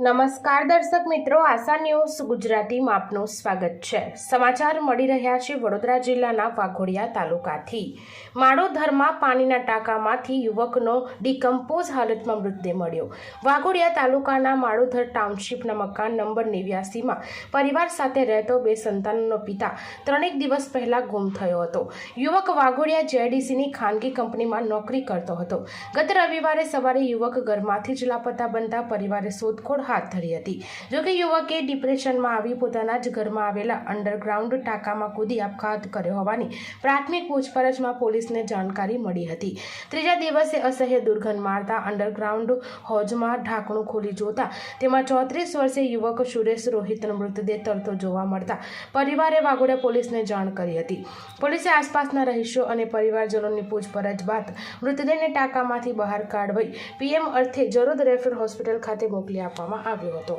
નમસ્કાર દર્શક મિત્રો, આશા ન્યૂઝ ગુજરાતીમાં આપનું સ્વાગત છે. સમાચાર મળી રહ્યા છે વડોદરા જિલ્લાના વાઘોડિયા તાલુકાથી. માળોધરમાં પાણીના ટાંકામાંથી યુવકનો ડિકમ્પોઝ હાલતમાં મૃતદેહ મળ્યો. વાઘોડિયા તાલુકાના માળોધર ટાઉનશીપના મકાન નંબર નેવ્યાસીમાં પરિવાર સાથે રહેતો બે સંતાનોનો પિતા ત્રણેક દિવસ પહેલા ગુમ થયો હતો. યુવક વાઘોડિયા જેડીસીની ખાનગી કંપનીમાં નોકરી કરતો હતો. ગત રવિવારે સવારે યુવક ઘરમાંથી જ લાપતા બનતા પરિવારે શોધખોળ હાથ ધરી હતી. જોકે યુવકે ડિપ્રેશનમાં આવી પોતાના જ ઘરમાં આવેલા અંડરગ્રાઉન્ડ ટાંકામાં કૂદી આપઘાત કર્યો હોવાની પ્રાથમિક પૂછપરછમાં પોલીસને જાણકારી મળી હતી. ત્રીજા દિવસે અસહ્ય દુર્ગંધ મારતા અંડરગ્રાઉન્ડ હોજમાં ઢાંકણું ખોલી જોતા તેમાં ચોત્રીસ વર્ષીય યુવક સુરેશ રોહિતનો મૃતદેહ તરતો જોવા મળતા પરિવારે વાગોડે પોલીસને જાણ કરી હતી. પોલીસે આસપાસના રહીશો અને પરિવારજનોની પૂછપરછ બાદ મૃતદેહને ટાંકામાંથી બહાર કાઢવી પીએમ અર્થે જરોદ રેફરલ હોસ્પિટલ ખાતે મોકલી આપવામાં આવ્યો હતો